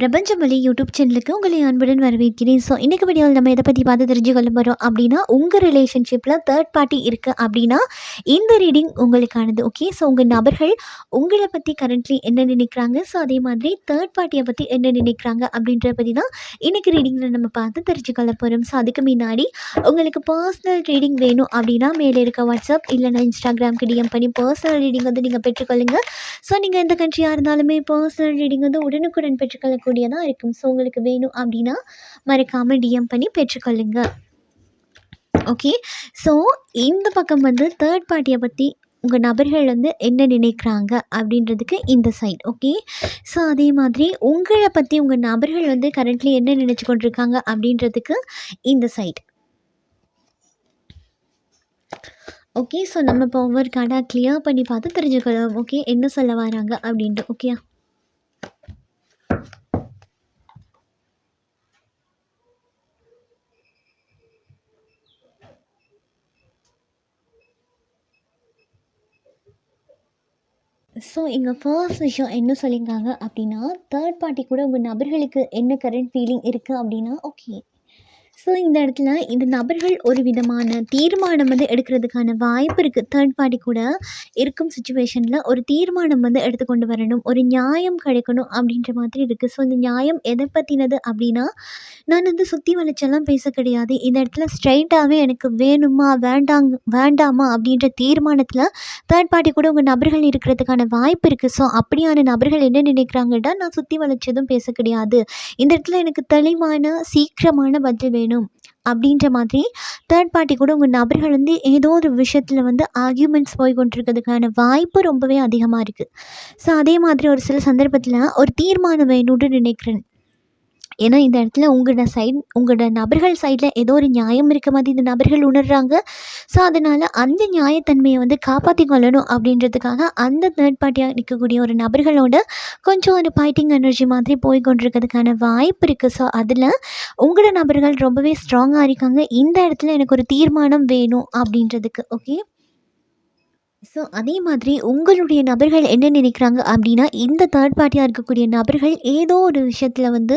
பிரபஞ்சமொழி YouTube சேனலுக்கு உங்களை அன்புடன் வரவேற்கிறேன். ஸோ இன்றைக்கு வீடியோவில் நம்ம எதை பற்றி பார்த்து தெரிஞ்சுக்கொள்ள போகிறோம் அப்படின்னா உங்கள் ரிலேஷன்ஷிப்பில் தேர்ட் பார்ட்டி இருக்குது அப்படின்னா இந்த ரீடிங் உங்களுக்கானது ஓகே ஸோ உங்கள் நபர்கள் உங்களை பற்றி கரண்ட்லி என்ன நினைக்கிறாங்க? ஸோ அதே மாதிரி தேர்ட் பார்ட்டியை பற்றி என்ன நினைக்கிறாங்க அப்படின்றத பற்றி தான் இன்றைக்கி ரீடிங்கில் நம்ம பார்த்து தெரிஞ்சுக்கொள்ள போகிறோம் ஸோ அதுக்கு முன்னாடி உங்களுக்கு பர்சனல் ரீடிங் வேணும் அப்படின்னா மேலே இருக்க வாட்ஸ்அப் இல்லைனா இன்ஸ்டாகிராம்க்கு டிஎம் பண்ணி பர்சனல் ரீடிங் வந்து நீங்கள் பெற்றுக்கொள்ளுங்க. ஸோ நீங்கள் எந்த கண்ட்ரியாக இருந்தாலுமே பர்சனல் ரீடிங் வந்து உடனுக்குடன் பெற்றுக்கொள்ளக்கூடியதாக இருக்கும். ஸோ உங்களுக்கு வேணும் அப்படின்னா மறக்காமல் டிஎம் பண்ணி பெற்றுக்கொள்ளுங்க. ஓகே ஸோ இந்த பக்கம் வந்து தேர்ட் பார்ட்டியை பற்றி உங்கள் நபர்கள் வந்து என்ன நினைக்கிறாங்க அப்படின்றதுக்கு இந்த சைட் ஓகே ஸோ அதே மாதிரி உங்களை பற்றி உங்கள் நபர்கள் வந்து கரண்ட்லி என்ன நினச்சி கொண்டிருக்காங்க அப்படின்றதுக்கு இந்த சைட் ஓகே ஸோ நம்ம இப்போ ஒவ்வொரு கார்டாக கிளியர் பண்ணி பார்த்து தெரிஞ்சுக்கலாம் ஓகே என்ன சொல்ல வராங்க அப்படின்ட்டு ஓகே ஸோ இங்கே ஃபர்ஸ்ட் விஷயம் என்ன சொல்லியிருக்காங்க அப்படின்னா தேர்ட் பார்ட்டி கூட உங்கள் நபர்களுக்கு என்ன கரண்ட் ஃபீலிங் இருக்குது அப்படின்னா ஓகே ஸோ இந்த இடத்துல இந்த நபர்கள் ஒரு விதமான தீர்மானம் வந்து எடுக்கிறதுக்கான வாய்ப்பு இருக்குது தேர்ட் பார்ட்டி கூட இருக்கும் சுச்சுவேஷனில் ஒரு தீர்மானம் வந்து எடுத்துக்கொண்டு வரணும். ஒரு நியாயம் கிடைக்கணும் அப்படின்ற மாதிரி இருக்குது ஸோ இந்த நியாயம் எதை பற்றினது அப்படின்னா நான் வந்து சுற்றி வளைச்செல்லாம் பேச கிடையாது. இந்த இடத்துல ஸ்ட்ரைட்டாகவே எனக்கு வேணுமா வேண்டாங்க வேண்டாமா அப்படின்ற தீர்மானத்தில் தேர்ட் பார்ட்டி கூட உங்கள் நபர்கள் இருக்கிறதுக்கான வாய்ப்பு இருக்குது ஸோ அப்படியான நபர்கள் என்ன நினைக்கிறாங்கன்னா நான் சுற்றி வளைச்சதும் பேச கிடையாது. இந்த இடத்துல எனக்கு தெளிவான சீக்கிரமான பதில் வேணும். அப்படின்ற மாதிரி தேர்ட் பார்ட்டி கூட உங்கள் நபர்கள் வந்து ஏதோ ஒரு விஷயத்தில் வந்து ஆர்கியூமெண்ட்ஸ் போய் கொண்டிருக்கிறதுக்கான வாய்ப்பு ரொம்பவே அதிகமாக இருக்குது ஸோ அதே மாதிரி ஒரு சில சந்தர்ப்பத்தில் ஒரு தீர்மானம் வேணும்னு நினைக்கிறேன். ஏன்னா இந்த இடத்துல உங்களோட சைட் உங்களோட நபர்கள் சைடில் ஏதோ ஒரு நியாயம் இருக்க மாதிரி இந்த நபர்கள் உணர்கிறாங்க ஸோ அதனால் அந்த நியாயத்தன்மையை வந்து காப்பாற்றி கொள்ளணும் அப்படின்றதுக்காக அந்த தேர்ட் பார்ட்டியாக நிற்கக்கூடிய ஒரு நபர்களோட கொஞ்சம் ஒரு ஃபைட்டிங் எனர்ஜி மாதிரி போய் கொண்டிருக்கிறதுக்கான வாய்ப்பு இருக்குது ஸோ அதில் உங்களோட நபர்கள் ரொம்பவே ஸ்ட்ராங்காக இருக்காங்க. இந்த இடத்துல எனக்கு ஒரு தீர்மானம் வேணும் அப்படின்றதுக்கு ஓகே ஸோ அதே மாதிரி உங்களுடைய நபர்கள் என்ன நினைக்கிறாங்க அப்படின்னா இந்த தேர்ட் பார்ட்டியாக இருக்கக்கூடிய நபர்கள் ஏதோ ஒரு விஷயத்தில் வந்து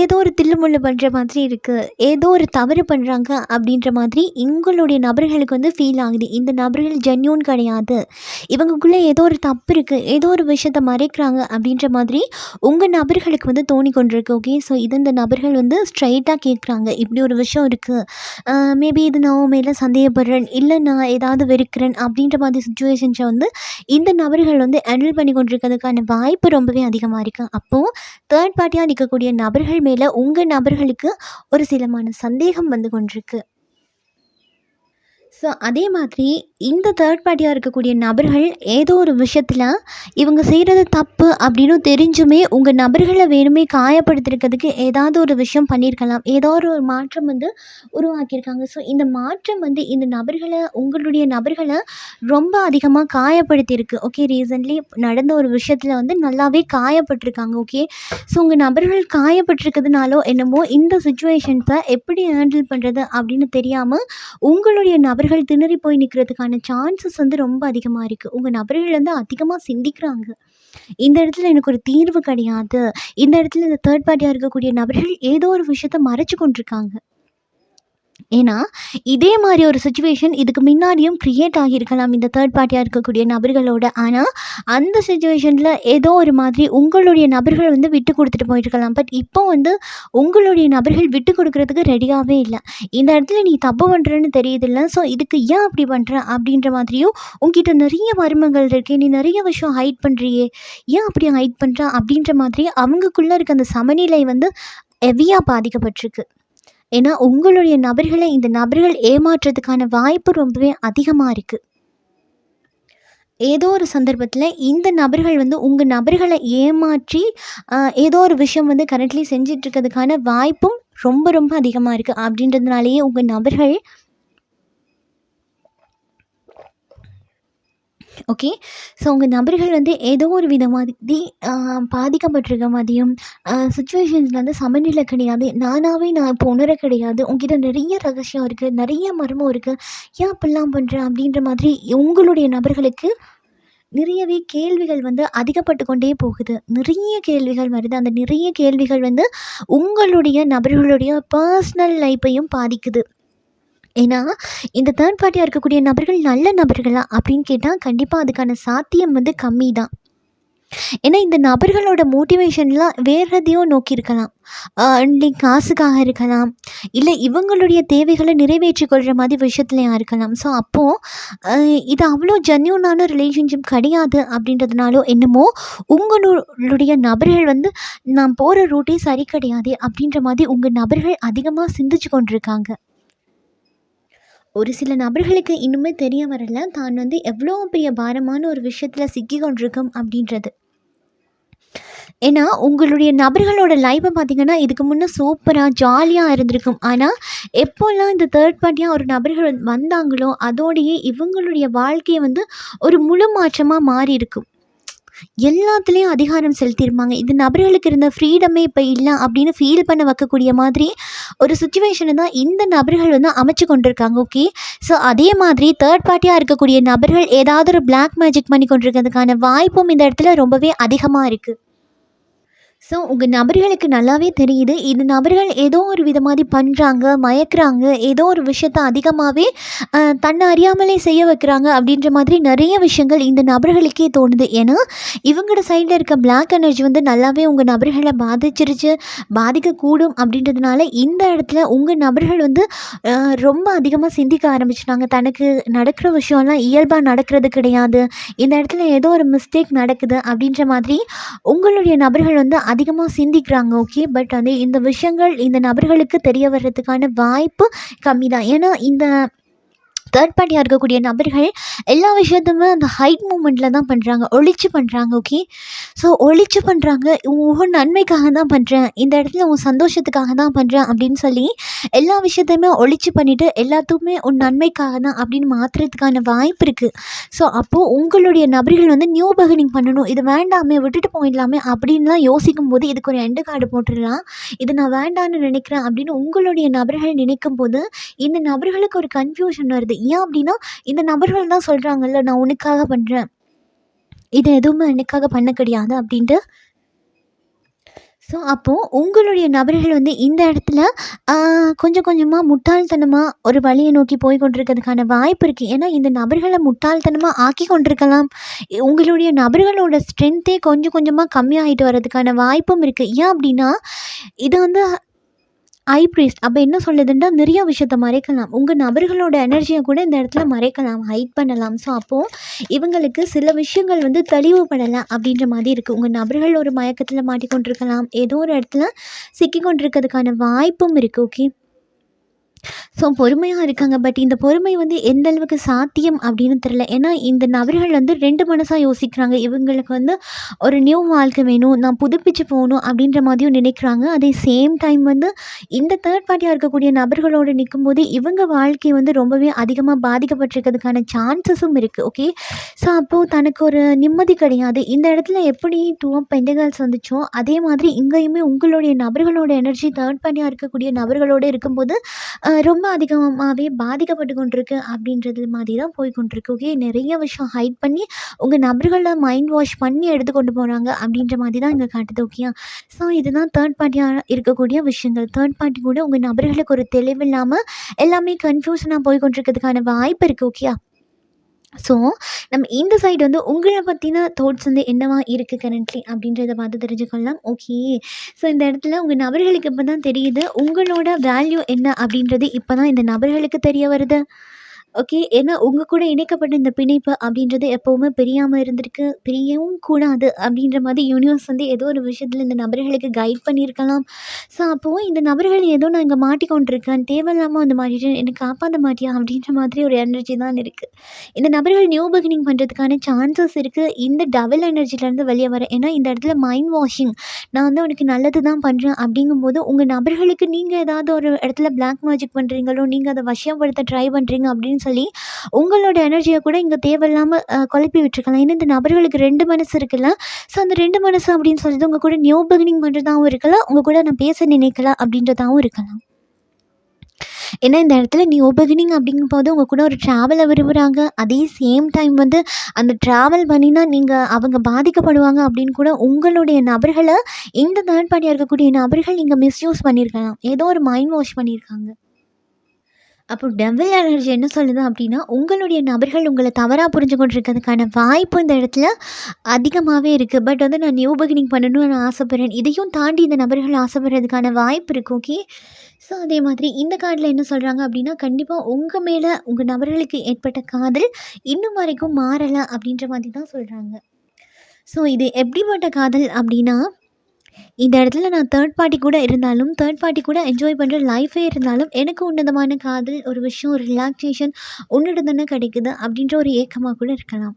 ஏதோ ஒரு தில்லுமுள்ளு பண்ணுற மாதிரி இருக்குது ஏதோ ஒரு தவறு பண்ணுறாங்க அப்படின்ற மாதிரி உங்களுடைய நபர்களுக்கு வந்து ஃபீல் ஆகுது. இந்த நபர்கள் ஜென்யூன் கிடையாது. இவங்களுக்குள்ளே ஏதோ ஒரு தப்பு இருக்குது ஏதோ ஒரு விஷயத்த மறைக்கிறாங்க அப்படின்ற மாதிரி உங்கள் நபர்களுக்கு வந்து தோணி கொண்டிருக்கு ஓகே ஸோ இது இந்த நபர்கள் வந்து ஸ்ட்ரைட்டாக கேட்குறாங்க இப்படி ஒரு விஷயம் இருக்குது மேபி இது நான் மேலே சந்தேகப்படுறேன். இல்லை நான் ஏதாவது வெறுக்கிறேன். அப்படின்ற மாதிரி சுச்சுவேஷன்ஸை வந்து இந்த நபர்கள் வந்து ஹேண்டில் பண்ணி கொண்டிருக்கிறதுக்கான வாய்ப்பு ரொம்பவே அதிகமாக இருக்குது அப்போது தேர்ட் பார்ட்டியாக நிற்கக்கூடிய நபர்கள் மேலே உங்கள் நபர்களுக்கு ஒரு சிலமான சந்தேகம் வந்து கொண்டிருக்கு. ஸோ அதே மாதிரி இந்த தேர்ட் பார்ட்டியாக இருக்கக்கூடிய நபர்கள் ஏதோ ஒரு விஷயத்தில் இவங்க செய்கிறது தப்பு அப்படின்னு தெரிஞ்சுமே உங்கள் நபர்களை வேணுமே காயப்படுத்திருக்கிறதுக்கு ஏதாவது ஒரு விஷயம் பண்ணியிருக்கலாம். ஏதோ ஒரு மாற்றம் வந்து உருவாக்கியிருக்காங்க. ஸோ இந்த மாற்றம் வந்து இந்த நபர்களை உங்களுடைய நபர்களை ரொம்ப அதிகமாக காயப்படுத்தியிருக்கு. ஓகே ரீசன்ட்லி நடந்த ஒரு விஷயத்தில் வந்து நல்லாவே காயப்பட்டிருக்காங்க. ஓகே ஸோ உங்கள் நபர்கள் காயப்பட்டிருக்கிறதுனாலோ என்னமோ இந்த சுச்சுவேஷன்ஸை எப்படி ஹேண்டில் பண்ணுறது அப்படின்னு தெரியாமல் உங்களுடைய நபர்கள் திணறி போய் நிற்கிறதுக்கான சான்சஸ் வந்து ரொம்ப அதிகமாக இருக்குது உங்கள் நபர்கள் வந்து அதிகமாக சிந்திக்கிறாங்க. இந்த இடத்துல எனக்கு ஒரு தீர்வு கிடையாது. இந்த இடத்துல இந்த தேர்ட் பார்ட்டியாக இருக்கக்கூடிய நபர்கள் ஏதோ ஒரு விஷயத்த மறைச்சு கொண்டிருக்காங்க. ஏன்னா இதே மாதிரி ஒரு சுச்சுவேஷன் இதுக்கு முன்னாடியும் க்ரியேட் ஆகியிருக்கலாம் இந்த தேர்ட் பார்ட்டியாக இருக்கக்கூடிய நபர்களோட. ஆனால் அந்த சுச்சுவேஷனில் ஏதோ ஒரு மாதிரி உங்களுடைய நபர்கள் வந்து விட்டு கொடுத்துட்டு போயிருக்கலாம். பட் இப்போ வந்து உங்களுடைய நபர்கள் விட்டு கொடுக்குறதுக்கு ரெடியாகவே இல்லை. இந்த இடத்துல நீ தப்பு பண்ணுறன்னு தெரியுதில்ல. ஸோ இதுக்கு ஏன் அப்படி பண்ணுற அப்படின்ற மாதிரியும் உங்ககிட்ட நிறைய மர்மங்கள் இருக்கே. நீ நிறைய விஷயம் ஹைட் பண்ணுறியே ஏன் அப்படி ஹைட் பண்ணுற அப்படின்ற மாதிரி அவங்களுக்குள்ளே இருக்க அந்த சமநிலை வந்து ஹெவியாக பாதிக்கப்பட்டிருக்கு. ஏன்னா உங்களுடைய நபர்களை இந்த நபர்கள் ஏமாற்றுறதுக்கான வாய்ப்பு ரொம்பவே அதிகமாக இருக்குது ஏதோ ஒரு சந்தர்ப்பத்தில் இந்த நபர்கள் வந்து உங்கள் நபர்களை ஏமாற்றி ஏதோ ஒரு விஷயம் வந்து கரண்ட்லி செஞ்சிட்ருக்கிறதுக்கான வாய்ப்பும் ரொம்ப ரொம்ப அதிகமாக இருக்குது அப்படின்றதுனாலேயே உங்கள் நபர்கள் ஓகே ஸோ உங்கள் நபர்கள் வந்து ஏதோ ஒரு விதமாதி பாதிக்கப்பட்டிருக்க மாதிரியும் சுச்சுவேஷன்ஸில் வந்து சமநிலை கிடையாது. நானாகவே நான் இப்போ உணர கிடையாது. உங்ககிட்ட நிறைய ரகசியம் இருக்குது நிறைய மர்மம் இருக்குது ஏன் அப்படிலாம் பண்ணுறேன் அப்படின்ற மாதிரி உங்களுடைய நபர்களுக்கு நிறையவே கேள்விகள் வந்து அதிகப்பட்டு கொண்டே போகுது. நிறைய கேள்விகள் வருது. அந்த நிறைய கேள்விகள் வந்து உங்களுடைய நபர்களுடைய பர்சனல் லைஃப்பையும் பாதிக்குது. ஏன்னா இந்த தேர்ட் பார்ட்டியாக இருக்கக்கூடிய நபர்கள் நல்ல நபர்களா? அப்படின்னு கேட்டால் கண்டிப்பாக அதுக்கான சாத்தியம் வந்து கம்மி தான் ஏன்னா இந்த நபர்களோட மோட்டிவேஷன்லாம் வேறு எதையோ நோக்கி இருக்கலாம். காசுக்காக இருக்கலாம். இல்லை இவங்களுடைய தேவைகளை நிறைவேற்றி கொள்கிற மாதிரி விஷயத்துலையா இருக்கலாம். ஸோ அப்போது இது அவ்வளோ ஜென்யூனான ரிலேஷன்ஷிப் கிடையாது அப்படின்றதுனாலோ என்னமோ உங்களுடைய நபர்கள் வந்து நான் போகிற ரூட்டே சரி கிடையாது அப்படின்ற மாதிரி உங்கள் நபர்கள் அதிகமாக சிந்திச்சு கொண்டிருக்காங்க. ஒரு சில நபர்களுக்கு இன்னுமே தெரிய வரல. தான் வந்து எவ்வளோ பெரிய பாரமான ஒரு விஷயத்தில் சிக்கி கொண்டிருக்கோம் அப்படின்றது. ஏன்னா உங்களுடைய நபர்களோட லைஃப்பை பார்த்தீங்கன்னா இதுக்கு முன்னே சூப்பராக ஜாலியாக இருந்திருக்கும். ஆனால் எப்போல்லாம் இந்த தேர்ட் பார்ட்டியாக ஒரு நபர்கள் வந்தாங்களோ அதோடையே இவங்களுடைய வாழ்க்கையை வந்து ஒரு முழு மாற்றமாக மாறி இருக்கும் எல்லாத்துலேயும் அதிகாரம் செலுத்தியிருப்பாங்க இது நபர்களுக்கு இருந்த ஃப்ரீடமே இப்போ இல்லை அப்படின்னு ஃபீல் பண்ண வைக்கக்கூடிய மாதிரி ஒரு சுச்சுவேஷனை தான் இந்த நபர்கள் வந்து அமைச்சு கொண்டிருக்காங்க ஓகே ஸோ அதே மாதிரி தேர்ட் பார்ட்டியாக இருக்கக்கூடிய நபர்கள் ஏதாவது ஒரு பிளாக் மேஜிக் பண்ணி கொண்டிருக்கிறதுக்கான வாய்ப்பும் இந்த இடத்துல ரொம்பவே அதிகமாக இருக்குது ஸோ உங்கள் நபர்களுக்கு நல்லாவே தெரியுது. இந்த நபர்கள் ஏதோ ஒரு விதமாதிரி பண்ணுறாங்க மயக்கிறாங்க ஏதோ ஒரு விஷயத்த அதிகமாகவே தன்னை அறியாமலே செய்ய வைக்கிறாங்க அப்படின்ற மாதிரி நிறைய விஷயங்கள் இந்த நபர்களுக்கே தோணுது. ஏன்னா இவங்களோட சைடில் இருக்க பிளாக் எனர்ஜி வந்து நல்லாவே உங்கள் நபர்களை பாதிச்சிருச்சு பாதிக்கக்கூடும் அப்படின்றதுனால இந்த இடத்துல உங்கள் நபர்கள் வந்து ரொம்ப அதிகமாக சிந்திக்க ஆரம்பிச்சிட்டாங்க. தனக்கு நடக்கிற விஷயம்லாம் இயல்பாக நடக்கிறது கிடையாது. இந்த இடத்துல ஏதோ ஒரு மிஸ்டேக் நடக்குது அப்படின்ற மாதிரி உங்களுடைய நபர்கள் வந்து அதிகமாக சிந்திக்கிறாங்க ஓகே பட் வந்து இந்த விஷயங்கள் இந்த நபர்களுக்கு தெரிய வர்றதுக்கான வாய்ப்பு கம்மி தான் ஏன்னா இந்த தேர்ட் பார்ட்டியாக இருக்கக்கூடிய நபர்கள் எல்லா விஷயத்தையுமே அந்த ஹைட் மூமெண்ட்டில் தான் பண்ணுறாங்க ஒழிச்சு பண்ணுறாங்க ஓகே ஸோ ஒழிச்சு பண்ணுறாங்க உன் நன்மைக்காக தான் பண்ணுறேன் இந்த இடத்துல உன் சந்தோஷத்துக்காக தான் பண்ணுறேன் அப்படின்னு சொல்லி எல்லா விஷயத்தையுமே ஒழிச்சு பண்ணிவிட்டு எல்லாத்துக்குமே உன் நன்மைக்காக தான் அப்படின்னு மாற்றுறதுக்கான வாய்ப்பு இருக்குது ஸோ அப்போது உங்களுடைய நபர்கள் வந்து நியூ பகனிங் பண்ணணும். இது வேண்டாமே விட்டுட்டு போயிடலாமே அப்படின்லாம் யோசிக்கும் போது இதுக்கு ஒரு எண்டு கார்டு போட்டுடலாம். இது நான் வேண்டான்னு நினைக்கிறேன் அப்படின்னு உங்களுடைய நபர்கள் நினைக்கும் போது இந்த நபர்களுக்கு ஒரு கன்ஃபியூஷன் வருது. ஏன் அப்படின்னா இந்த நபர்கள் தான் சொல்கிறாங்கல்ல நான் உனக்காக பண்ணுறேன் இது எதுவுமே எனக்காக பண்ண கிடையாது அப்படின்ட்டு ஸோ அப்போது உங்களுடைய நபர்கள் வந்து இந்த இடத்துல கொஞ்சம் கொஞ்சமாக முட்டாள்தனமாக ஒரு வழியை நோக்கி போய் கொண்டிருக்கிறதுக்கான வாய்ப்பு இருக்குது ஏன்னா இந்த நபர்களை முட்டாள்தனமாக ஆக்கி கொண்டிருக்கலாம். உங்களுடைய நபர்களோட ஸ்ட்ரென்த்தே கொஞ்சம் கொஞ்சமாக கம்மியாகிட்டு வர்றதுக்கான வாய்ப்பும் இருக்குது ஏன் அப்படின்னா இது வந்து ஐ ப்ரீஸ்ட் அப்போ என்ன சொல்லுதுன்னா நிறைய விஷயத்த மறைக்கலாம். உங்கள் நபர்களோட எனர்ஜியை கூட இந்த இடத்துல மறைக்கலாம் ஹைட் பண்ணலாம். ஸோ அப்போது இவங்களுக்கு சில விஷயங்கள் வந்து தெளிவுபடலை அப்படின்ற மாதிரி இருக்குது உங்கள் நபர்கள் ஒரு மயக்கத்தில் மாட்டிக்கொண்டிருக்கலாம். ஏதோ ஒரு இடத்துல சிக்கி கொண்டிருக்கிறதுக்கான வாய்ப்பும் இருக்குது ஓகே ஸோ பொறுமையாக இருக்காங்க. பட் இந்த பொறுமை வந்து எந்த அளவுக்கு சாத்தியம் அப்படின்னு தெரில ஏன்னா இந்த நபர்கள் வந்து ரெண்டு மனசாக யோசிக்கிறாங்க. இவங்களுக்கு வந்து ஒரு நியூ வாழ்க்கை வேணும். நான் புதுப்பிச்சு போகணும் அப்படின்ற மாதிரியும் நினைக்கிறாங்க. அதே சேம் டைம் வந்து இந்த தேர்ட் பார்ட்டியாக இருக்கக்கூடிய நபர்களோடு நிற்கும்போது இவங்க வாழ்க்கை வந்து ரொம்பவே அதிகமாக பாதிக்கப்பட்டிருக்கிறதுக்கான சான்சஸும் இருக்குது ஓகே ஸோ அப்போது தனக்கு ஒரு நிம்மதி கிடையாது. இந்த இடத்துல எப்படி டூ ஆஃப் பெண்டகல்ஸ் வந்துச்சோ அதே மாதிரி இங்கேயுமே உங்களுடைய நபர்களோட எனர்ஜி தேர்ட் பார்ட்டியாக இருக்கக்கூடிய நபர்களோடு இருக்கும்போது ரொம்ப அதிகமாகவே பாதிக்கப்பட்டு கொண்டிருக்கு அப்படின்றது மாதிரி தான் போய் கொண்டிருக்கு ஓகே நிறைய விஷயம் ஹைட் பண்ணி உங்கள் நபர்களை மைண்ட் வாஷ் பண்ணி எடுத்து கொண்டு போகிறாங்க அப்படின்ற மாதிரி தான் இங்கே காட்டுது ஓகேயா ஸோ இதுதான் தேர்ட் பார்ட்டியாக இருக்கக்கூடிய விஷயங்கள். தேர்ட் பார்ட்டி கூட உங்கள் நபர்களுக்கு ஒரு தெளிவில்லாமல் எல்லாமே கன்ஃபியூஷனாக போய் கொண்டிருக்கிறதுக்கான வாய்ப்பு இருக்குது ஓகேயா ஸோ நம்ம இந்த சைடு வந்து உங்களை பற்றின தாட்ஸ் வந்து என்னவா இருக்குது கரண்ட்லி அப்படின்றத பார்த்து தெரிஞ்சுக்கொள்ளலாம். ஓகே ஸோ இந்த இடத்துல உங்கள் நபர்களுக்கு இப்போ தான் தெரியுது உங்களோட வேல்யூ என்ன அப்படின்றது இப்போ தான் இந்த நபர்களுக்கு தெரிய வருது. ஓகே ஏன்னா உங்கள் கூட இணைக்கப்பட்ட இந்த பிணைப்பு அப்படின்றது எப்போவுமே பிரியாமல் இருந்திருக்கு. பிரியவும் கூடாது அப்படின்ற மாதிரி யூனிவர்ஸ் வந்து ஏதோ ஒரு விஷயத்தில் இந்த நபர்களுக்கு கைட் பண்ணியிருக்கலாம். ஸோ அப்போது இந்த நபர்கள் ஏதோ நான் இங்கே மாட்டிக்கொண்டிருக்கேன். தேவையில்லாமல் வந்து மாட்டிட்டு என்னை காப்பாற்ற மாட்டியா அப்படின்ற மாதிரி ஒரு எனர்ஜி தான் இருக்குது இந்த நபர்கள் நியூ பிகினிங் பண்ணுறதுக்கான சான்சஸ் இருக்குது இந்த டபுள் எனர்ஜிலேருந்து வெளியே வர. ஏன்னா இந்த இடத்துல மைண்ட் வாஷிங் நான் வந்து உனக்கு நல்லது தான் பண்ணுறேன் அப்படிங்கும்போது உங்கள் நபர்களுக்கு நீங்கள் ஏதாவது ஒரு இடத்துல பிளாக் மேஜிக் பண்ணுறீங்களோ நீங்கள் அதை வசியப்படுத்த ட்ரை பண்ணுறீங்க அப்படின்னு சொல்லி உங்களோட எனர்ஜியை கூட இங்கே தேவையில்லாமல் குழப்பி விட்டுருக்கலாம். ஏன்னா இந்த நபர்களுக்கு ரெண்டு மனசு இருக்குல்ல. ஸோ அந்த ரெண்டு மனசு அப்படின்னு சொல்லிட்டு உங்கள் கூட நியூ பிகினிங் பண்ணுறதாகவும் இருக்கலாம். உங்கள் கூட நான் பேச நினைக்கலாம் அப்படின்றதாகவும் இருக்கலாம். ஏன்னா இந்த இடத்துல நியூ பிகினிங் அப்படிங்கும்போது உங்கள் கூட ஒரு ட்ராவலை விரும்புகிறாங்க அதே சேம் டைம் வந்து அந்த ட்ராவல் பண்ணினா நீங்கள் அவங்க பாதிக்கப்படுவாங்க அப்படின்னு கூட உங்களுடைய நபர்களை இந்த தேர்ட் பார்ட்டியாக இருக்கக்கூடிய நபர்கள் நீங்கள் மிஸ்யூஸ் பண்ணியிருக்கலாம் ஏதோ ஒரு மைண்ட் வாஷ் பண்ணியிருக்காங்க அப்போ டபுள் எனர்ஜி என்ன சொல்லுது அப்படின்னா உங்களுடைய நபர்கள் உங்களை தவறாக புரிஞ்சு கொண்டிருக்கிறதுக்கான வாய்ப்பு இந்த இடத்துல அதிகமாகவே இருக்குது பட் வந்து நான் நியூ பிகினிங் பண்ணணும்னு நான் ஆசைப்பட்றேன். இதையும் தாண்டி இந்த நபர்கள் ஆசைப்படுறதுக்கான வாய்ப்பு இருக்குது ஓகே ஸோ அதே மாதிரி இந்த கார்டில் என்ன சொல்கிறாங்க அப்படின்னா கண்டிப்பாக உங்கள் மேலே உங்கள் நபர்களுக்கு ஏற்பட்ட காதல் இன்னும் வரைக்கும் மாறலை அப்படின்ற மாதிரி தான் சொல்கிறாங்க ஸோ இது எப்படிப்பட்ட காதல் அப்படின்னா இந்த இடத்துல நான் தேர்ட் பார்ட்டி கூட இருந்தாலும் தேர்ட் பார்ட்டி கூட என்ஜாய் பண்ணுற லைஃபே இருந்தாலும் எனக்கு உன்னதமான காதல் ஒரு விஷயம் ஒரு ரிலாக்ஸேஷன் உன்னிடம் தானே கிடைக்குது அப்படின்ற ஒரு ஏக்கமாக கூட இருக்கலாம்.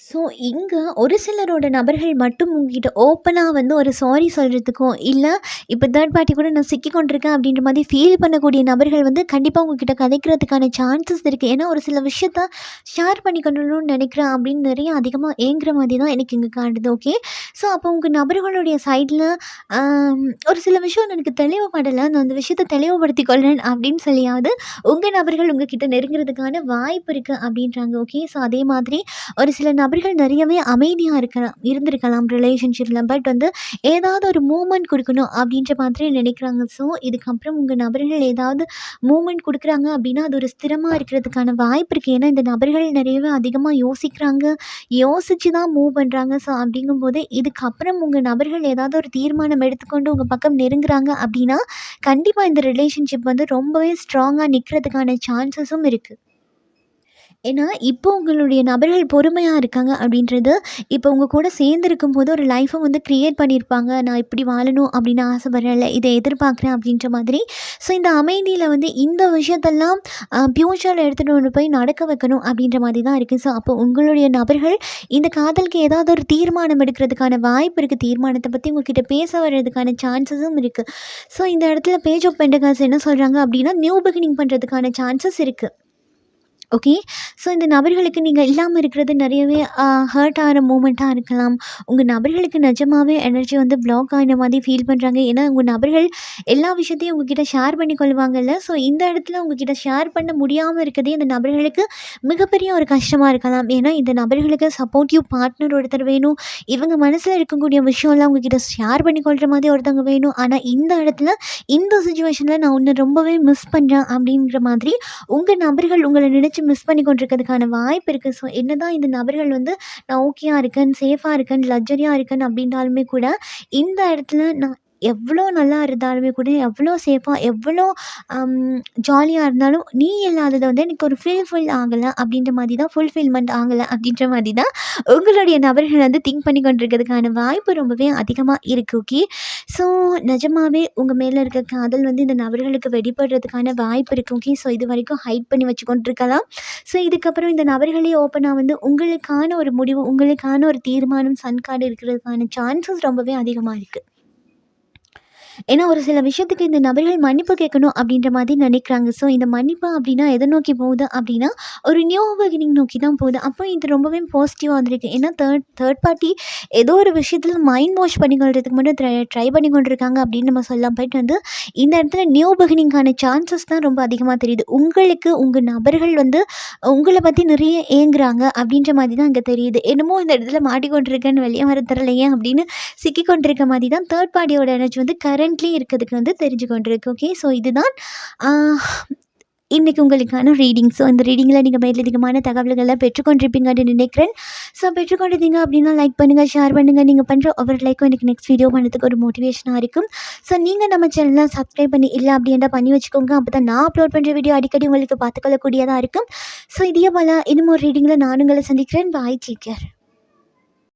ஸோ இங்கே ஒரு சிலரோட நபர்கள் மட்டும் உங்ககிட்ட ஓப்பனாக வந்து ஒரு சாரி சொல்கிறதுக்கும் இல்லை இப்போ தேர்ட் பார்ட்டி கூட நான் சிக்கி கொண்டிருக்கேன் அப்படின்ற மாதிரி ஃபீல் பண்ணக்கூடிய நபர்கள் வந்து கண்டிப்பாக உங்ககிட்ட கதைக்கிறதுக்கான சான்சஸ் இருக்குது ஏன்னா ஒரு சில விஷயத்த ஷேர் பண்ணிக்கணும்னு நினைக்கிறேன் அப்படின்னு நிறைய அதிகமாக ஏங்குற மாதிரி தான் எனக்கு இங்கே காட்டுது ஓகே ஸோ அப்போ உங்கள் நபர்களுடைய சைடில் ஒரு சில விஷயம் எனக்கு தெளிவுபடலை நான் அந்த விஷயத்தை தெளிவுபடுத்தி கொள்கிறேன் அப்படின்னு சொல்லியாவது உங்கள் நபர்கள் உங்ககிட்ட நெருங்குறதுக்கான வாய்ப்பு இருக்குது அப்படின்றாங்க ஓகே ஸோ அதே மாதிரி ஒரு சில நபர்கள் நிறையவே அமைதியாக இருக்கலாம் இருந்திருக்கலாம் ரிலேஷன்ஷிப்பில் பட் வந்து ஏதாவது ஒரு மூமெண்ட் கொடுக்கணும் அப்படின்ற மாதிரி நினைக்கிறாங்க. ஸோ இதுக்கப்புறம் உங்கள் நபர்கள் ஏதாவது மூமெண்ட் கொடுக்குறாங்க அப்படின்னா அது ஒரு ஸ்திரமாக இருக்கிறதுக்கான வாய்ப்பு இருக்குது ஏன்னா இந்த நபர்கள் நிறையவே அதிகமாக யோசிக்கிறாங்க யோசித்து தான் மூவ் பண்ணுறாங்க ஸோ அப்படிங்கும்போது இதுக்கப்புறம் உங்கள் நபர்கள் ஏதாவது ஒரு தீர்மானம் எடுத்துக்கொண்டு உங்கள் பக்கம் நெருங்குறாங்க அப்படின்னா கண்டிப்பாக இந்த ரிலேஷன்ஷிப் வந்து ரொம்பவே ஸ்ட்ராங்காக நிற்கிறதுக்கான சான்சஸும் இருக்குது ஏன்னா இப்போ உங்களுடைய நபர்கள் பொறுமையாக இருக்காங்க அப்படின்றது இப்போ உங்கள் கூட சேர்ந்துருக்கும் போது ஒரு லைஃப்பை வந்து க்ரியேட் பண்ணியிருப்பாங்க நான் இப்படி வாழணும் அப்படின்னு ஆசைப்பட்றேன்ல இதை எதிர்பார்க்குறேன் அப்படின்ற மாதிரி. ஸோ இந்த அமைதியில் வந்து இந்த விஷயத்தெல்லாம் ஃப்யூச்சரில் எடுத்துகிட்டு கொண்டு போய் நடக்க வைக்கணும் அப்படின்ற மாதிரி தான் இருக்குது ஸோ அப்போ உங்களுடைய நபர்கள் இந்த காதலுக்கு ஏதாவது ஒரு தீர்மானம் எடுக்கிறதுக்கான வாய்ப்பு இருக்குது தீர்மானத்தை பற்றி உங்ககிட்ட பேச வர்றதுக்கான சான்சஸும் இருக்குது ஸோ இந்த இடத்துல பேஜ் ஆஃப் பெண்டகாஸ் என்ன சொல்கிறாங்க அப்படின்னா நியூ பிகினிங் பண்ணுறதுக்கான சான்சஸ் இருக்குது ஓகே ஸோ இந்த நபர்களுக்கு நீங்கள் இல்லாமல் இருக்கிறது நிறையவே ஹர்ட் ஆகிற மூமெண்ட்டாக இருக்கலாம். உங்கள் நபர்களுக்கு நிஜமாகவே எனர்ஜி வந்து பிளாக் ஆகின மாதிரி ஃபீல் பண்ணுறாங்க ஏன்னா உங்கள் நபர்கள் எல்லா விஷயத்தையும் உங்ககிட்ட ஷேர் பண்ணி கொள்வாங்கல்ல ஸோ இந்த இடத்துல உங்ககிட்ட ஷேர் பண்ண முடியாமல் இருக்கிறதே இந்த நபர்களுக்கு மிகப்பெரிய ஒரு கஷ்டமாக இருக்கலாம். ஏன்னா இந்த நபர்களுக்கு சப்போர்ட்டிவ் பார்ட்னர் ஒருத்தர் வேணும். இவங்க மனசில் இருக்கக்கூடிய விஷயம்லாம் உங்ககிட்ட ஷேர் பண்ணி கொள்கிற மாதிரி ஒருத்தவங்க வேணும். ஆனால் இந்த இடத்துல இந்த சுச்சுவேஷனில் நான் ஒன்று ரொம்பவே மிஸ் பண்ணுறேன் அப்படிங்கிற மாதிரி உங்கள் நபர்கள் உங்களை நினச்சி மிஸ் பண்ணி கொண்டிருக்கிறதுக்கான வாய்ப்பு இருக்குது ஸோ என்ன தான் இந்த நபர்கள் வந்து நான் ஓகேயாக இருக்கேன் சேஃபாக இருக்கேன் லக்ஸரியாக இருக்கேன் அப்படின்றாலுமே கூட இந்த இடத்துல நான் எவ்வளோ நல்லா இருந்தாலுமே கூட எவ்வளோ சேஃபாக எவ்வளோ ஜாலியாக இருந்தாலும் நீ இல்லாததை வந்து எனக்கு ஒரு ஃபுல்ஃபில் ஆகலை அப்படின்ற மாதிரி தான் ஃபுல்ஃபில்மெண்ட் ஆகலை அப்படின்ற மாதிரி தான் உங்களுடைய நபர்கள் வந்து திங்க் பண்ணி கொண்டிருக்கிறதுக்கான வாய்ப்பு ரொம்பவே அதிகமாக இருக்குது ஓகே ஸோ நிஜமாகவே உங்கள் மேலே இருக்க காதல் வந்து இந்த நபர்களுக்கு வெளிப்படுறதுக்கான வாய்ப்பு இருக்குது ஓகே ஸோ இது வரைக்கும் ஹைட் பண்ணி வச்சு கொண்டிருக்கலாம் ஸோ இதுக்கப்புறம் இந்த நபர்களே ஓப்பனாக வந்து உங்களுக்கான ஒரு முடிவு உங்களுக்கான ஒரு தீர்மானம் சன் கார்டு இருக்கிறதுக்கான சான்சஸ் ரொம்பவே அதிகமாக இருக்குது ஏன்னா ஒரு சில விஷயத்துக்கு இந்த நபர்கள் மன்னிப்பு கேட்கணும் அப்படின்ற மாதிரி நினைக்கிறாங்க. ஸோ இந்த மன்னிப்பு அப்படின்னா எதை நோக்கி போகுது அப்படின்னா ஒரு நியூ பிகினிங் நோக்கி தான் போகுது. அப்போ இது ரொம்பவே பாசிட்டிவாக வந்திருக்கு. ஏன்னா தேர்ட் தேர்ட் பார்ட்டி ஏதோ ஒரு விஷயத்தில் மைண்ட் வாஷ் பண்ணிக்கொள்றதுக்கு மட்டும் ட்ரை ட்ரை பண்ணி கொண்டிருக்காங்க அப்படின்னு நம்ம சொல்லலாம். பட் வந்து இந்த இடத்துல நியூ பிகினிங்கான சான்சஸ் தான் ரொம்ப அதிகமாக தெரியுது. உங்களுக்கு உங்கள் நபர்கள் வந்து உங்களை பற்றி நிறைய ஏங்குறாங்க அப்படின்ற மாதிரி தான் அங்கே தெரியுது. என்னமோ இந்த இடத்துல மாட்டிக்கொண்டிருக்கேன்னு வெளியே வர தரலையே அப்படின்னு சிக்கி கொண்டிருக்க மாதிரி தான் தேர்ட் பார்ட்டியோட எனர்ஜி வந்து கரண்ட் கரண்ட்லி இருக்கிறதுக்கு வந்து தெரிஞ்சு கொண்டிருக்கு ஓகே ஸோ இதுதான் இன்றைக்கி உங்களுக்கான ரீடிங் ஸோ இந்த ரீடிங்கில் நீங்கள் மேலதிகமான தகவல்களை பெற்றுக்கொண்டிருப்பீங்கன்னு நினைக்கிறேன். ஸோ பெற்றுக்கொண்டிருந்தீங்க அப்படின்னா லைக் பண்ணுங்கள் ஷேர் பண்ணுங்கள் நீங்கள் பண்ணுற ஒவ்வொரு லைக்கும் எனக்கு நெக்ஸ்ட் வீடியோ பண்ணுறதுக்கு ஒரு மோட்டிவேஷனாக இருக்கும். ஸோ நீங்கள் நம்ம சேனலில் சப்ஸ்கிரைப் பண்ணி இல்லை அப்படின்றா பண்ணி வச்சுக்கோங்க. அப்போ தான் நான் அப்லோட் பண்ணுற வீடியோ அடிக்கடி உங்களுக்கு பார்த்துக்கொள்ளக்கூடியதாக இருக்கும். ஸோ இதே போல் இன்னும் ஒரு ரீடிங்கில் நான் உங்களை சந்திக்கிறேன். Bye take care